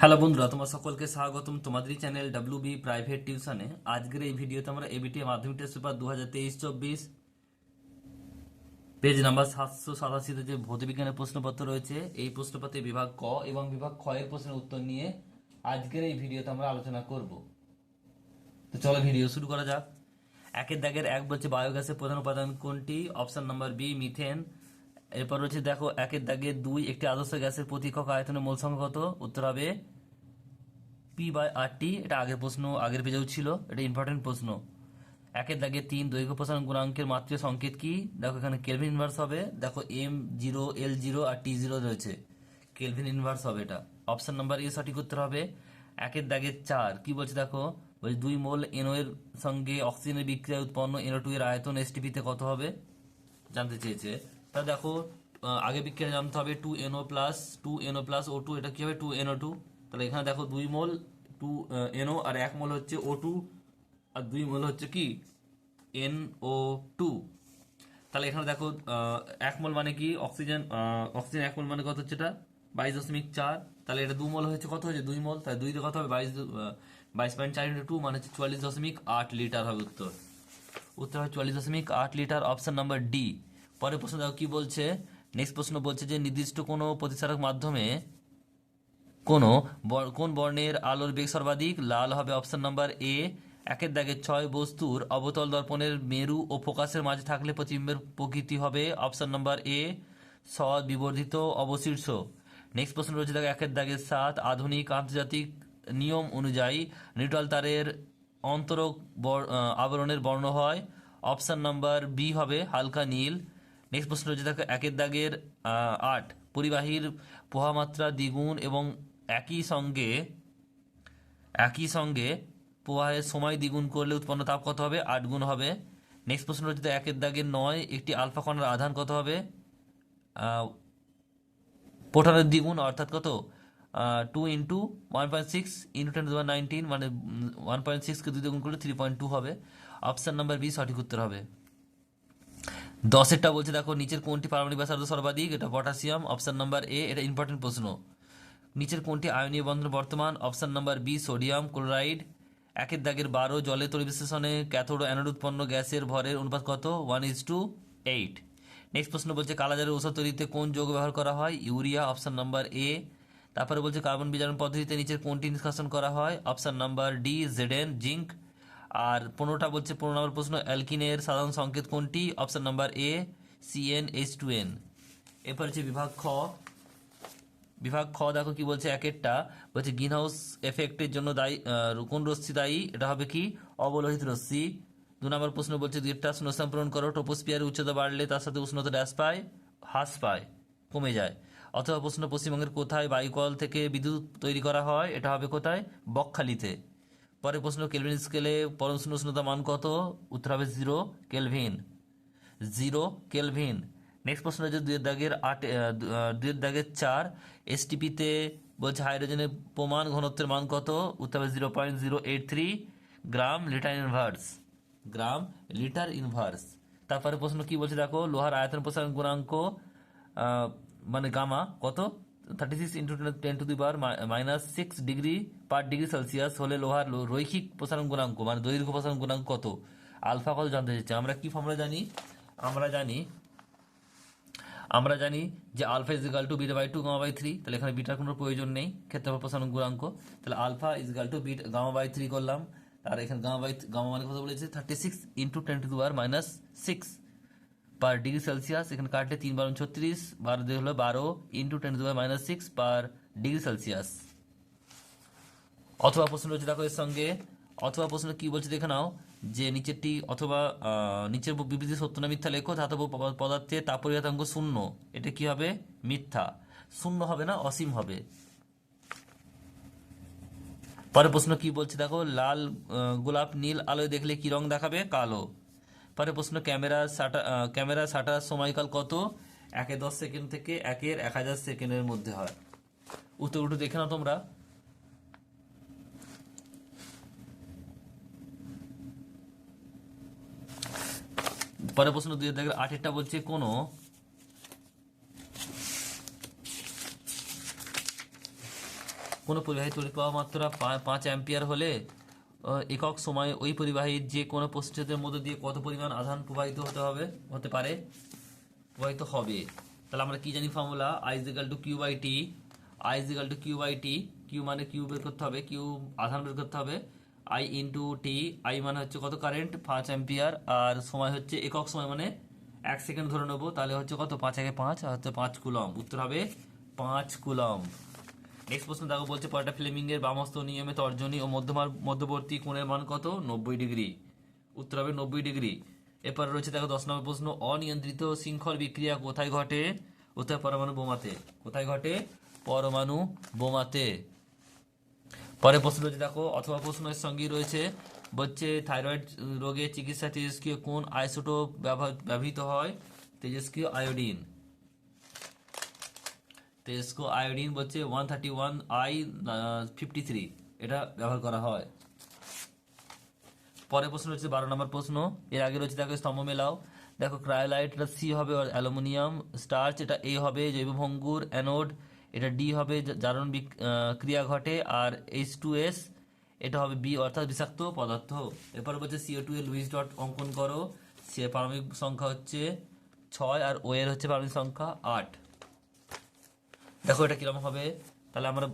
Hello বন্ধুরা, তোমার সকলকে স্বাগতম। তোমাদেরই চ্যানেল ডাব্লিউ বি প্রাইভেট টিউশনে আজকের এই ভিডিওতে আমরা এবিটি মাধ্যমিক টেস্ট পেপার দু হাজার তেইশ চব্বিশ পেজ নাম্বার সাতশো সাতাশিতে যে ভৌতবিজ্ঞানের প্রশ্নপত্র রয়েছে, এই প্রশ্নপত্রে বিভাগ ক এবং বিভাগ খ প্রশ্নের উত্তর নিয়ে আজকের এই ভিডিওতে আমরা আলোচনা করব। তো চলো ভিডিও শুরু করা যাক। একের দাগের এক বলছে বায়োগ্যাসের প্রধান উপাদান কোনটি? অপশন নাম্বার বি মিথেন এরপর রয়েছে, দেখো, একের দাগে দুই, একটি আদর্শ গ্যাসের প্রতি একক আয়তনের মোল সংখ্যা কত? উত্তর হবে পি বাই আর টি এটা আগের প্রশ্ন, আগের পেজেও ছিল, এটা ইম্পর্টেন্ট প্রশ্ন। একের দাগে তিন, দৈর্ঘ্য প্রসারণ গুণাঙ্কের মাত্রীয় সংকেত কি? দেখো, এখানে কেলভিন ইনভার্স হবে, দেখো এম জিরো এল জিরো আর টি জিরো রয়েছে। কেলভিন ইনভার্স হবে এটা। অপশন নাম্বার এ সঠিক উত্তর হবে, একের দাগে চার। কি বলছে, দেখো বলছে দুই মোল এনও এর সঙ্গে অক্সিজেনের বিক্রিয়া উৎপন্ন এনও টু এর আয়তন এসটিপিতে কত হবে? জানতে চেয়েছে। তা দেখো আগে বিক্রিয়া জানতে হবে two NO plus two NO plus O two এটা কি হবে? টু এনও টু তাহলে এখানে দেখো দুই মোল টু এনও আর এক মোল হচ্ছে ও টু আর দুই মোল হচ্ছে কি? এন ও টু তাহলে এখানে দেখো এক মোল মানে কি? অক্সিজেন অক্সিজেন এক মোল মানে কত হচ্ছে এটা? বাইশ দশমিক চার। তাহলে এটা দু মোল হয়েছে, কত হয়েছে? দুই মোল। তাহলে দুই দিয়ে কত হবে? বাইশ বাইশ পয়েন্ট চার ইন্টু টু মানে হচ্ছে চুয়াল্লিশ দশমিক আট লিটার হবে উত্তর। উত্তর হয় চুয়াল্লিশ দশমিক আট লিটার, অপশন নাম্বার ডি পরের প্রশ্ন দেখো কি বলছে? নেক্সট প্রশ্ন বলছে যে নির্দিষ্ট কোনো প্রতিসারক মাধ্যমে কোনো কোন বর্ণের আলোর বেগ সর্বাধিক? লাল হবে অপশন নাম্বার এ একের দাগে ছয় বস্তুর অবতল দর্পণের মেরু ও ফোকাসের মাঝে থাকলে প্রতিবিম্বের প্রকৃতি হবে অপশন নাম্বার এ সৎ, বিবর্ধিত, অবশীর্ষ। নেক্সট প্রশ্ন রয়েছে দেখো, একের দাগে সাত, আধুনিক, আন্তর্জাতিক নিয়ম অনুযায়ী নিউট্রাল তারের অন্তরক আবরণের বর্ণ হয়। অপশন নাম্বার বি হবে হালকা নীল। নেক্সট প্রশ্ন রয়েছে দেখো একের দাগের আট। পরিবাহীর পোহামাত্রা দ্বিগুণ এবং একই সঙ্গে একই সঙ্গে প্রবাহের সময় দ্বিগুণ করলে উৎপন্ন তাপ কত হবে? আট গুণ হবে। নেক্সট প্রশ্ন রয়েছে একের দাগের নয় একটি আলফা কণার আধান কত হবে? আহ, দ্বিগুণ অর্থাৎ কত? Two into one point six into ten nineteen মানে ওয়ান পয়েন্ট সিক্সকে দুই দ্বিগুণ করলে থ্রি পয়েন্ট টু হবে। অপশান নাম্বার বি সঠিক উত্তর হবে। দশেরটা বলছে, দেখো, নিচের কোনটি পারমাণবিক ব্যাসার্ধ সর্বাধিক? এটা পটাশিয়াম, অপশান নাম্বার এ, এটা ইম্পর্টেন্ট প্রশ্ন। নিচের কোনটি আয়নীয় বন্ধন বর্তমান? Option number B, sodium, chloride. একের দাগের বারো, জলের তরিবিশ্লেষণে ক্যাথোড ও অ্যানোড উৎপন্ন গ্যাসের ভরের অনুপাত কত? One is two eight. Next প্রশ্ন বলছে, কালাজারের ওষুধ তৈরিতে কোন যোগ ব্যবহার করা হয়? Urea, option number A. তারপরে বলছে, কার্বন বিজারণ পদ্ধতিতে নিচের কোনটি নিষ্কাশন করা হয়? Option number D, Z N, zinc. আর পনেরোটা বলছে পনেরো নম্বর প্রশ্ন অ্যালকিনের সাধারণ সংকেত কোনটি? Option number A CN H two N এরপর হচ্ছে বিভাগ খ। বিভাগ খ দেখো কি বলছে একেরটা। বলছে গ্রিন হাউস এফেক্টের জন্য দায়ী আহ, কোন রশ্মি দায়ী? এটা হবে কি? অবলোহিত রশ্মি। দু নম্বর প্রশ্ন বলছে দুইটা শূন্যস্থান পূরণ করো। টোপোস্পিয়ারের উচ্চতা বাড়লে তার সাথে উষ্ণতা ড্যাশ পায় হ্রাস পায় কমে যায়। অথবা প্রশ্ন পশ্চিমবঙ্গের কোথায় বায়ুকল থেকে বিদ্যুৎ তৈরি করা হয়? এটা হবে কোথায়? বকখালিতে। পরে প্রশ্ন, কেলভিন স্কেলে পরম শূন্য উষ্ণতা মান কত? উত্তর হবে zero kelvin. Zero kelvin. Next প্রশ্ন হচ্ছে দুয়ের দাগের আট দুয়ের দাগের চার। এসটিপিতে বলছে হাইড্রোজেনের প্রমাণ ঘনত্বের মান কত? উত্তর হবে zero point zero eight three gram litre inverse. Gram litre inverse. তারপরে প্রশ্ন কি বলছে দেখো? লোহার আয়তন প্রসারণ গুণাঙ্ক মানে গামা কত? Thirty six into ten to the bar minus six degree per degree celsius হলে লোহার রৈখিক প্রসারণ গুণাঙ্ক মানে দৈর্ঘ্য প্রসারণ গুণাঙ্ক কত? আলফা কত জানতে চাইছে? আমরা কি ফর্মুলা জানি? আমরা জানি আমরা জানি যে alpha is equal to beta by two gamma by three তাহলে এখানে বিটার কোনো প্রয়োজন নেই, ক্ষেত্রফল প্রসারণ গুণাঙ্ক। তাহলে alpha is equal to beta gamma by three করলাম, আর এখানে গামা বাই গামা মানে কথা বলেছে? Thirty six into ten to bar minus six per degree celsius এখানে কাটলে তিন বারো ছত্রিশ, বারো দিয়ে হলো বারো into ten minus six per degree celsius অথবা প্রশ্ন রয়েছে, দেখো এর সঙ্গে। অথবা প্রশ্ন কি বলছে দেখে নাও, যে নিচেরটি অথবা নিচের বিবৃতি সত্য না মিথ্যা লেখো, ধাতব পদার্থে তাপরিয়াতাঙ্ক শূন্য। এটা কি হবে? মিথ্যা। শূন্য হবে না, অসীম হবে। পরের প্রশ্ন কি বলছে দেখো? লাল গোলাপ নীল আলোয় দেখলে কি রং দেখাবে? কালো। পরে প্রশ্ন, ক্যামেরা শাটার ক্যামেরা শাটার সময়কাল কত? একে দশ সেকেন্ড থেকে একের এক হাজার সেকেন্ডের মধ্যে হয়। উত্তর উঠে দেখে নাও তোমরা। পরে প্রশ্ন দুই দেখে, আটেরটা বলছে কোনো? কোনো পরিবাহী তড়িৎ পাওয়া মাত্রা পাঁচ অ্যাম্পিয়ার হলে একক সময়ে ওই পরিবাহীর যে কোনো প্রস্তুতের মধ্যে দিয়ে কত পরিমাণ আধান প্রবাহিত হতে হবে, হতে পারে, প্রবাহিত হবে। তাহলে আমরা কি জানি formula I is equal to Q by T I is equal to Q by T Q মানে কিউ বের করতে হবে কিউ আধান বের করতে হবে। আই ইন্টু টি আই মানে হচ্ছে কত কারেন্ট পাঁচ অ্যাম্পিয়ার আর সময় হচ্ছে একক সময় মানে এক সেকেন্ড ধরে নেব, তাহলে হচ্ছে কত? পাঁচ একে পাঁচ, আর হচ্ছে পাঁচ কুলম উত্তর হবে পাঁচ কুলম নেক্সট প্রশ্ন দেখো বলছে পয়টা ফ্লেমিং এর বামস্ত নিয়মে তর্জনী ও মধ্যমার মধ্যবর্তী কোণের মান কত? নব্বই ডিগ্রি। উত্তর হবে নব্বই ডিগ্রি। এরপর রয়েছে দেখো দশ নম্বর প্রশ্ন, অনিয়ন্ত্রিত শৃঙ্খল বিক্রিয়া কোথায় ঘটে? কোথায় পরমাণু বোমাতে। কোথায় ঘটে? পরমাণু বোমাতে। পরে প্রশ্ন রয়েছে দেখো, অথবা প্রশ্নের সঙ্গে রয়েছে, বলছে থাইরয়েড রোগের চিকিৎসা তেজস্ক্রিয় কোন আইসোটোপ ব্যবহৃত হয়? তেজস্ক্রিয় আয়োডিন। তেজস্ক্র আয়োডিন বলছে one thirty one I fifty three এটা ব্যবহার করা হয়। পরের প্রশ্ন হচ্ছে বারো নম্বর প্রশ্ন। এর আগে রয়েছে দেখো স্তম্ভ মেলাও। দেখো ক্রায়োলাইট এটা সি হবে অ্যালুমিনিয়াম। স্টার্চ, এটা এ হবে, জৈব ভঙ্গুর। অ্যানোড, এটা ডি হবে জারণ ক্রিয়া ঘটে। আর এইচ টু এস এটা হবে বি অর্থাৎ বিষাক্ত পদার্থ। এরপর বলছে সিও টু এর লুইস ডট অঙ্কন করো। সে পারমাণবিক সংখ্যা হচ্ছে ছয় আর ও এর হচ্ছে পারমাণবিক সংখ্যা আট। দেখো এটা কীরকম হবে? তাহলে আমার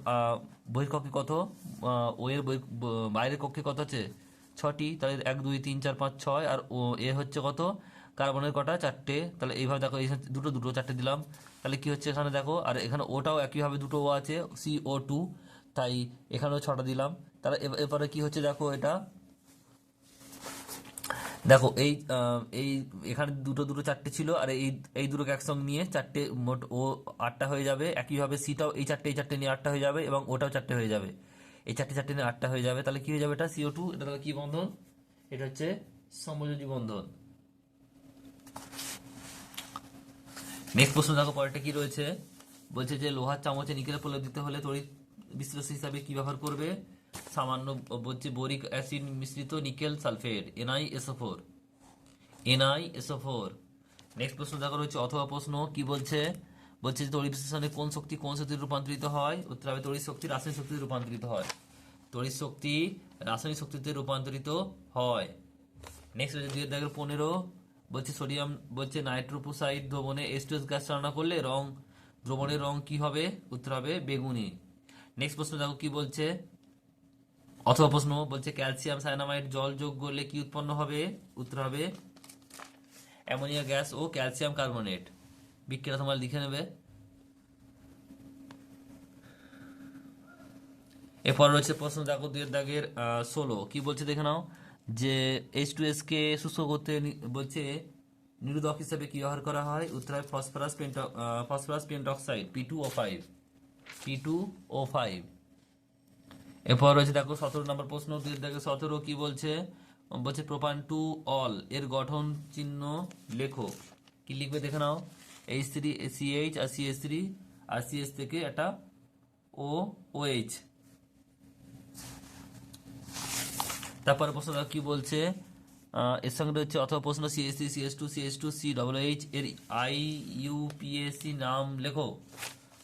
বহির্কক্ষে কত? আহ, ও এর বাইরের কক্ষে কত আছে? ছটি। তাহলে এক দুই তিন চার পাঁচ ছয়। আর ও এ হচ্ছে কত? কার্বনের কটা? চারটে। তাহলে এইভাবে দেখো এই দুটো দুটো চারটে দিলাম। তাহলে কি হচ্ছে এখানে দেখো? আর এখানে ওটাও একইভাবে দুটো ও আছে সি ও টু। তাই এখানেও ছটা দিলাম। তাহলে এরপরে কি হচ্ছে দেখো এটা? দেখো, এই এই, এখানে দুটো দুটো, চারটে ছিল, আর এই এই দুটোকে একসঙ্গে নিয়ে চারটে, মোট ও আটটা হয়ে যাবে। একইভাবে সিটাও এই চারটে এই চারটে নিয়ে আটটা হয়ে যাবে এবং ওটাও চারটে হয়ে যাবে। এই চারটে চারটে নিয়ে আটটা হয়ে যাবে। তাহলে কি হয়ে যাবে এটা? সিও টু এটা তাহলে কি বন্ধন? এটা হচ্ছে সমযোজী বন্ধন। নেক্সট প্রশ্ন দেখো, পরেরটা কি রয়েছে? বলছে যে, লোহার চামচে নিকেল প্রলেপ দিতে হলে তড়িৎ বিশ্লেষণ হিসাবে কি ব্যবহার করবে? সামান্য বলছে বোরিক অ্যাসিড মিশ্রিত nickel sulphate NI SO four NI SO four next প্রশ্ন দেখো রয়েছে অথবা প্রশ্ন কি বলছে? বলছে তড়িৎ বিশ্লেষণে কোন শক্তি কোন শক্তিতে রূপান্তরিত হয়? উত্তর হবে তড়িৎ শক্তি রাসায়নিক শক্তিতে রূপান্তরিত হয়। তড়িৎ শক্তি রাসায়নিক শক্তিতে রূপান্তরিত হয়। নেক্সট রয়েছে দুই দাগের পনেরো। বলছে সোডিয়াম, বলছে নাইট্রোপোসাইড দ্রবণে এস্টোস গ্যাস চালনা করলে রং, দ্রবণের রং কি হবে? উত্তর হবে বেগুনি। নেক্সট প্রশ্ন দেখো কি বলছে? অথবা প্রশ্ন বলছে ক্যালসিয়াম সায়ানামাইড জল যোগ করলে কি উৎপন্ন হবে? উত্তর হবে অ্যামোনিয়া গ্যাস ও ক্যালসিয়াম কার্বনেট বিক্রিয়া তোমরা লিখে নেবে। এরপর রয়েছে প্রশ্ন দেখো দুয়ের দাগের ষোলো। কি বলছে দেখে নাও? যে এইচ টু এস কে শুষ্ক করতে বলছে নিরোধক হিসাবে কি ব্যবহার করা হয়? উত্তর হয় phosphorus phosphorus pentoxide P two O five P two O five এরপর রয়েছে দেখো সতেরো নম্বর প্রশ্ন দেখো সতেরো কি বলছে? বলছে প্রোপান টু অল, এর গঠন চিহ্ন লেখো। কি লিখবে দেখে নাও? এইচ থ্রি সিএইচ আর সিএস থ্রি আর সিএস থেকে একটা ও ওএইচ তারপরে প্রশ্ন কি বলছে? এর সঙ্গে রয়েছে অথবা প্রশ্ন CS three CS two CS two C double H এর আই ইউপিএসসি নাম লেখো।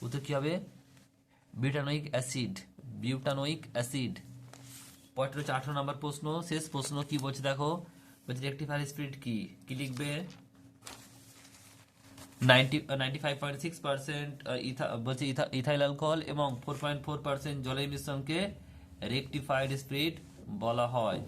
উত্তর কি হবে? Butanoic acid butanoic acid. Point হচ্ছে আঠারো নম্বর প্রশ্ন। শেষ প্রশ্ন কি বলছে দেখো? বলছে রেক্টিফায়ার স্পিরিট কি? কি লিখবে? ইথাইল অ্যালকোহল এবং ফোর পয়েন্ট ফোর পার্সেন্ট জলের মিশ্রণকে রেক্টিফাইড স্পিড বলা হয়।